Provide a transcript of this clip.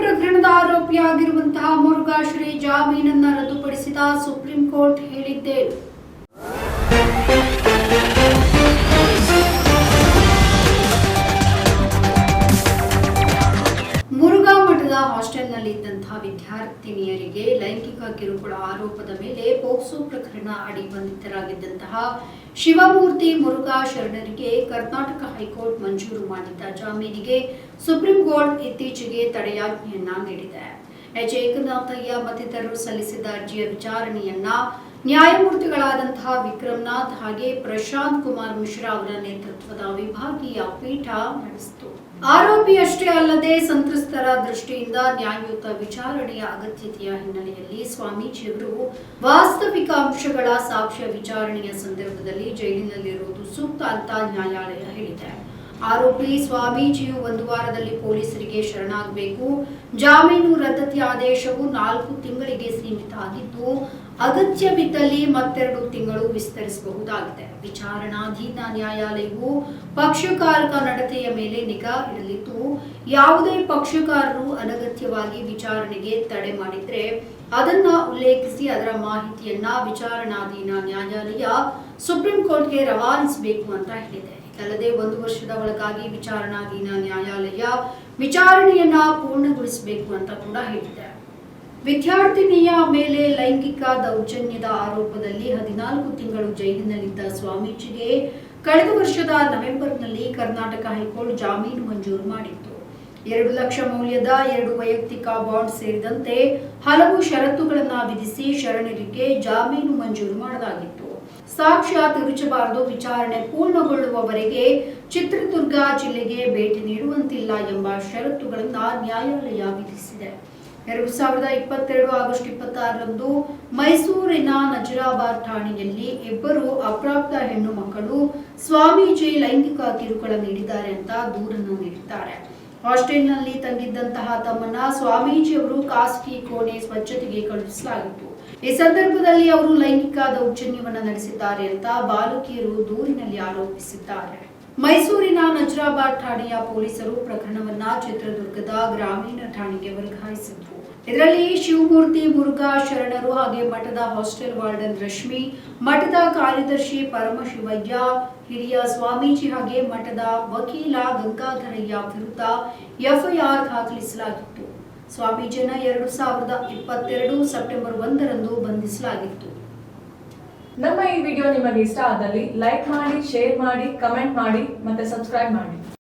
ಪ್ರಕರಣದ ಆರೋಪಿಯಾಗಿರುವಂತಹ ಮುರುಘಾಶ್ರೀ ಜಾಮೀನನ್ನ ರದ್ದುಪಡಿಸಿದ ಸುಪ್ರೀಂ ಕೋರ್ಟ್ ಹೇಳಿದ್ದೆ. ಹಾಸ್ಟೆಲ್ನಲ್ಲಿ ಇದ್ದಂತಹ ವಿದ್ಯಾರ್ಥಿನಿಯರಿಗೆ ಲೈಂಗಿಕ ಕಿರುಕುಳ ಆರೋಪದ ಮೇಲೆ ಪೋಕ್ಸೋ ಪ್ರಕರಣ ಅಡಿ ಬಂಧಿತರಾಗಿದ್ದಂತಹ ಶಿವಮೂರ್ತಿ ಮುರುಘಾ ಶರಣರಿಗೆ ಕರ್ನಾಟಕ ಹೈಕೋರ್ಟ್ ಮಂಜೂರು ಮಾಡಿದ್ದ ಜಾಮೀನಿಗೆ ಸುಪ್ರೀಂ ಕೋರ್ಟ್ ಇತ್ತೀಚೆಗೆ ತಡೆಯಾಜ್ಞೆಯನ್ನ ನೀಡಿದೆ. ಎಚ್. ಏಕನಾಥಯ್ಯ ಮತ್ತಿತರರು ಸಲ್ಲಿಸಿದ ಅರ್ಜಿಯ ವಿಚಾರಣೆಯನ್ನ ನ್ಯಾಯಮೂರ್ತಿಗಳಾದಂತಹ ವಿಕ್ರಮ್ನಾಥ್ ಹಾಗೆ ಪ್ರಶಾಂತ್ ಕುಮಾರ್ ಮಿಶ್ರಾ ಅವರ ನೇತೃತ್ವದ ವಿಭಾಗೀಯ ಪೀಠ ನಡೆಸಿತು. ಆರೋಪಿಯಷ್ಟೇ ಅಲ್ಲದೆ ಸಂತ್ರಸ್ತರ ದೃಷ್ಟಿಯಿಂದ ನ್ಯಾಯಯುತ ವಿಚಾರಣೆಯ ಅಗತ್ಯತೆಯ ಹಿನ್ನೆಲೆಯಲ್ಲಿ ಸ್ವಾಮೀಜಿಯವರು ವಾಸ್ತವಿಕ ಅಂಶಗಳ ಸಾಕ್ಷ್ಯ ವಿಚಾರಣೆಯ ಸಂದರ್ಭದಲ್ಲಿ ಜೈಲಿನಲ್ಲಿರುವುದು ಸೂಕ್ತ ಅಂತ ನ್ಯಾಯಾಲಯ ಹೇಳಿದೆ. ಆರೋಪಿ ಸ್ವಾಮೀಜಿಯು ಒಂದು ವಾರದಲ್ಲಿ ಪೊಲೀಸರಿಗೆ ಶರಣಾಗಬೇಕು. ಜಾಮೀನು ರದ್ದತಿ ಆದೇಶವು ನಾಲ್ಕು ತಿಂಗಳಿಗೆ ಸೀಮಿತ ಆಗಿದ್ದು ಅಗತ್ಯವಿದ್ದಲ್ಲಿ ಮತ್ತೆರಡು ತಿಂಗಳು ವಿಸ್ತರಿಸಬಹುದಾಗಿದೆ. ವಿಚಾರಣಾಧೀನ ನ್ಯಾಯಾಲಯವು ಪಕ್ಷಕಾರಕ ನಡತೆಯ ಮೇಲೆ ನಿಗಾ ಇಡಲಿದ್ದು, ಯಾವುದೇ ಪಕ್ಷಕಾರರು ಅನಗತ್ಯವಾಗಿ ವಿಚಾರಣೆಗೆ ತಡೆ ಮಾಡಿದ್ರೆ ಅದನ್ನ ಉಲ್ಲೇಖಿಸಿ ಅದರ ಮಾಹಿತಿಯನ್ನ ವಿಚಾರಣಾಧೀನ ನ್ಯಾಯಾಲಯ ಸುಪ್ರೀಂ ಕೋರ್ಟ್ಗೆ ರವಾನಿಸಬೇಕು ಅಂತ ಹೇಳಿದೆ. ಅಲ್ಲದೆ ಒಂದು ವರ್ಷದ ಒಳಗಾಗಿ ವಿಚಾರಣಾಧೀನ ನ್ಯಾಯಾಲಯ ವಿಚಾರಣೆಯನ್ನ ಪೂರ್ಣಗೊಳಿಸಬೇಕು ಅಂತ ಕೂಡ ಹೇಳಿದೆ. ವಿದ್ಯಾರ್ಥಿನಿಯ ಮೇಲೆ ಲೈಂಗಿಕ ದೌರ್ಜನ್ಯದ ಆರೋಪದಲ್ಲಿ ಹದಿನಾಲ್ಕು ತಿಂಗಳು ಜೈಲಿನಲ್ಲಿದ್ದ ಸ್ವಾಮೀಜಿಗೆ ಕಳೆದ ವರ್ಷದ ನವೆಂಬರ್ನಲ್ಲಿ ಕರ್ನಾಟಕ ಹೈಕೋರ್ಟ್ ಜಾಮೀನು ಮಂಜೂರು ಮಾಡಿತ್ತು. ಎರಡು ಲಕ್ಷ ಮೌಲ್ಯದ ಎರಡು ವೈಯಕ್ತಿಕ ಬಾಂಡ್ ಸೇರಿದಂತೆ ಹಲವು ಷರತ್ತುಗಳನ್ನು ವಿಧಿಸಿ ಶರಣರಿಗೆ ಜಾಮೀನು ಮಂಜೂರು ಮಾಡಲಾಗಿತ್ತು. ಸಾಕ್ಷ್ಯ ವಿಚಾರಣೆ ಪೂರ್ಣಗೊಳ್ಳುವವರೆಗೆ ಚಿತ್ರದುರ್ಗ ಜಿಲ್ಲೆಗೆ ಭೇಟಿ ನೀಡುವಂತಿಲ್ಲ ಎಂಬ ಷರತ್ತುಗಳನ್ನು ನ್ಯಾಯಾಲಯ ವಿಧಿಸಿದೆ. ಎರಡು ಸಾವಿರದ ಇಪ್ಪತ್ತೆರಡು ಆಗಸ್ಟ್ ಇಪ್ಪತ್ತಾರರಂದು ಮೈಸೂರಿನ ನಜರಾಬಾದ್ ಠಾಣೆಯಲ್ಲಿ ಇಬ್ಬರು ಅಪ್ರಾಪ್ತ ಹೆಣ್ಣು ಮಕ್ಕಳು ಸ್ವಾಮೀಜಿ ಲೈಂಗಿಕ ಕಿರುಕುಳ ನೀಡಿದ್ದಾರೆ ಅಂತ ದೂರನ್ನು ನೀಡಿದ್ದಾರೆ ಹಾಸ್ಟೆಲ್ನಲ್ಲಿ ತಂಗಿದ್ದಂತಹ ತಮ್ಮನ್ನ ಸ್ವಾಮೀಜಿಯವರು ಖಾಸಗಿ ಕೋಣೆ ಸ್ವಚ್ಛತೆಗೆ ಕಳುಹಿಸಲಾಗಿತ್ತು. ಈ ಸಂದರ್ಭದಲ್ಲಿ ಅವರು ಲೈಂಗಿಕ ದೌರ್ಜನ್ಯವನ್ನ ನಡೆಸಿದ್ದಾರೆ ಅಂತ ಬಾಲಕಿಯರು ದೂರಿನಲ್ಲಿ ಆರೋಪಿಸಿದ್ದಾರೆ. ಮೈಸೂರಿನ ನಜರಾಬಾದ್ ಠಾಣೆಯ ಪೊಲೀಸರು ಪ್ರಕರಣವನ್ನ ಚಿತ್ರದುರ್ಗದ ಗ್ರಾಮೀಣ ಠಾಣೆಗೆ ವರ್ಗಾಯಿಸಿದ್ರು. ಇದರಲ್ಲಿ ಶಿವಮೂರ್ತಿ, ಮುರುಘಾ, ಶರಣರು ಹಾಗೆ ಮಠದ ಹಾಸ್ಟೆಲ್ ವಾರ್ಡನ್ ರಶ್ಮಿ, ಮಠದ ಕಾರ್ಯದರ್ಶಿ ಪರಮಶಿವಯ್ಯ, ಹಿರಿಯ ಸ್ವಾಮೀಜಿ ಹಾಗೆ ಮಠದ ವಕೀಲ ಗಂಗಾಧರಯ್ಯ ವಿರುದ್ಧ ಎಫ್ಐಆರ್ ದಾಖಲಿಸಲಾಗಿತ್ತು. ಸ್ವಾಮೀಜಿಯನ್ನ ಎರಡು ಸಾವಿರದ ಇಪ್ಪತ್ತೆರಡು ಸೆಪ್ಟೆಂಬರ್ ಒಂದರಂದು ಬಂಧಿಸಲಾಗಿತ್ತು. ನಮ್ಮ ಈ ವಿಡಿಯೋ ನಿಮಗೆ ಇಷ್ಟ ಆದಲ್ಲಿ ಲೈಕ್ ಮಾಡಿ, ಶೇರ್ ಮಾಡಿ, ಕಮೆಂಟ್ ಮಾಡಿ ಮತ್ತೆ ಸಬ್ಸ್ಕ್ರೈಬ್ ಮಾಡಿ.